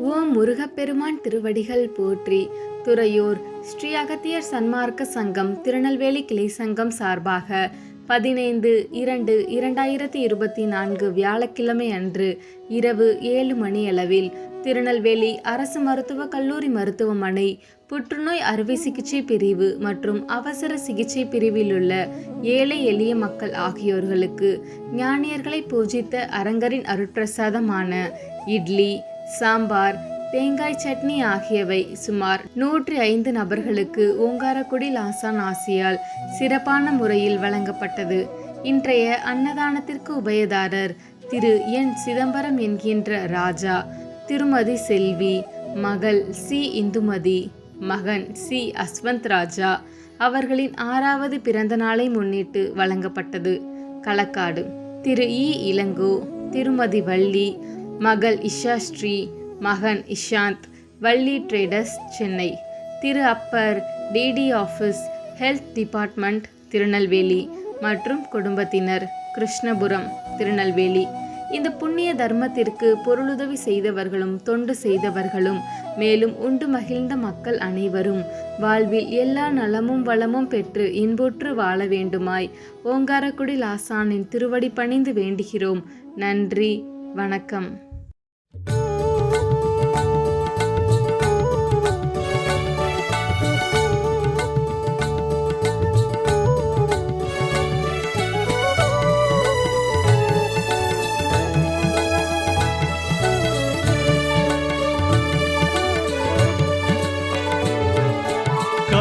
ஓம் முருகப்பெருமான் திருவடிகள் போற்றி. துறையூர் ஸ்ரீ அகத்தியர் சன்மார்க்க சங்கம் திருநெல்வேலி கிளை சங்கம் சார்பாக பதினைந்து இரண்டு இரண்டாயிரத்தி இருபத்தி நான்கு வியாழக்கிழமை அன்று இரவு ஏழு மணியளவில் திருநெல்வேலி அரசு மருத்துவக் கல்லூரி மருத்துவமனை புற்றுநோய் அறுவை சிகிச்சை பிரிவு மற்றும் அவசர சிகிச்சை பிரிவிலுள்ள ஏழை எளிய மக்கள் ஆகியோர்களுக்கு ஞானியர்களை பூஜித்த அரங்கரின் அருட்பிரசாதமான இட்லி சாம்பார் தேங்காய் சட்னி ஆகியவை சுமார் நூற்றி ஐந்து நபர்களுக்கு ஓங்காரக்குடி லாசான் ஆசியால் சிறப்பான முறையில் வழங்கப்பட்டது. இன்றைய அன்னதானத்திற்கு உபயதாரர் திரு என். சிதம்பரம் என்கின்ற ராஜா திருமதி செல்வி மகள் சி. இந்துமதி மகன் சி. அஸ்வந்த் ராஜா அவர்களின் ஆறாவது பிறந்த நாளை முன்னிட்டு வழங்கப்பட்டது. களக்காடு திரு இ. இளங்கோ திருமதி வள்ளி மகள் இஷா ஸ்ரீ மகன் இஷாந்த் வள்ளி ட்ரேடர்ஸ் சென்னை. திரு upper DD office health department Tirunelveli. மற்றும் குடும்பத்தினர் கிருஷ்ணபுரம் திருநெல்வேலி. இந்த புண்ணிய தர்மத்திற்கு பொருளுதவி செய்தவர்களும் தொண்டு செய்தவர்களும் மேலும் உண்டு மகிழ்ந்த மக்கள் அனைவரும் வாழ்வில் எல்லா நலமும் வளமும் பெற்று இன்புற்று வாழ வேண்டுமாய் ஓங்காரக்குடி லாசானின் திருவடி பணிந்து வேண்டுகிறோம். நன்றி வணக்கம்.